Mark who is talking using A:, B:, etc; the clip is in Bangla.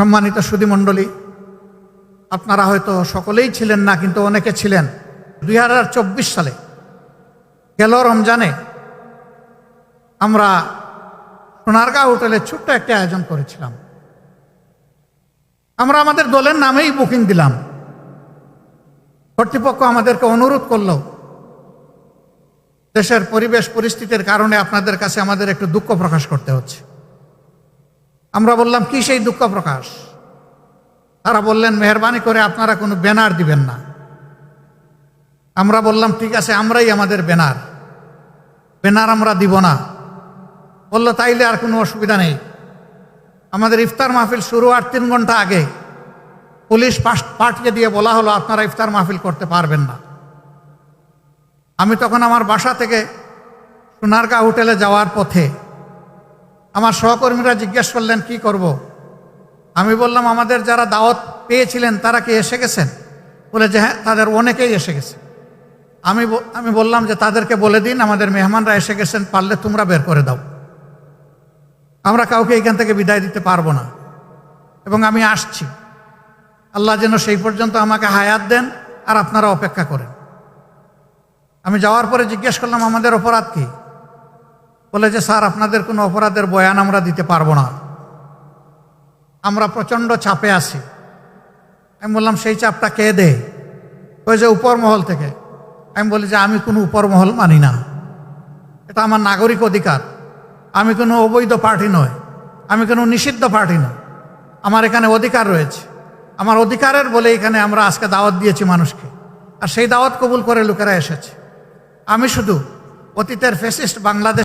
A: সম্মানিত সুধীমণ্ডলী, আপনারা হয়তো সকলেই ছিলেন না, কিন্তু অনেকে ছিলেন। দুই হাজার চব্বিশ সালে গেল রমজানে আমরা সোনারগাঁও হোটেলে ছোট্ট একটা আয়োজন করেছিলাম। আমরা আমাদের দলের নামেই বুকিং দিলাম। কর্তৃপক্ষ আমাদেরকে অনুরোধ করল, দেশের পরিবেশ পরিস্থিতির কারণে আপনাদের কাছে আমাদের একটু দুঃখ প্রকাশ করতে হচ্ছে। আমরা বললাম, কি সেই দুঃখ প্রকাশ? তারা বললেন, মেহরবানি করে আপনারা কোনো ব্যানার দিবেন না। আমরা বললাম, ঠিক আছে, আমরাই আমাদের ব্যানার। ব্যানার আমরা দিব না। বলল, তাইলে আর কোনো অসুবিধা নেই। আমাদের ইফতার মাহফিল শুরু আর তিন ঘণ্টা আগে। পুলিশ পাঠিয়ে দিয়ে বলা হলো, আপনারা ইফতার মাহফিল করতে পারবেন না। আমি তখন আমার বাসা থেকে সোনারগাঁ হোটেলে যাওয়ার পথে আমার সহকর্মীরা জিজ্ঞেস করলেন, কি করব। আমি বললাম, আমাদের যারা দাওয়াত পেয়েছিলেন, তারা কি এসে গেছেন? বলে যে হ্যাঁ তাদের অনেকেই এসে গেছে। আমি আমি বললাম যে, তাদেরকে বলে দিন, আমাদের মেহমানরা এসে গেছেন, পারলে তোমরা বের করে দাও। আমরা কাউকে এখান থেকে বিদায় দিতে পারব না। এবং আমি আসছি। আল্লাহ যেন সেই পর্যন্ত আমাকে হায়াত দেন আর আপনারা অপেক্ষা করেন। আমি যাওয়ার পরে জিজ্ঞেস করলাম, আমাদের অপরাধ কি? বলে যে, স্যার, আপনাদের কোনো অপরাধের বয়ান আমরা দিতে পারব না। আমরা প্রচণ্ড চাপে আছি। আমি বললাম, সেই চাপটা কে দে ওই যে উপর মহল থেকে। আমি বলি যে, আমি কোনো উপর মহল মানি না। এটা আমার নাগরিক অধিকার। আমি কোনো অবৈধ পার্টি নয় আমি কোনো নিষিদ্ধ পার্টি নয় আমার এখানে অধিকার রয়েছে। আমার অধিকারের বলে এখানে আমরা আজকে দাওয়াত দিয়েছি মানুষকে। আর সেই দাওয়াত কবুল করে লোকেরা এসেছে। আমি শুধু অতীতের ফেসিস্ট বাংলাদেশ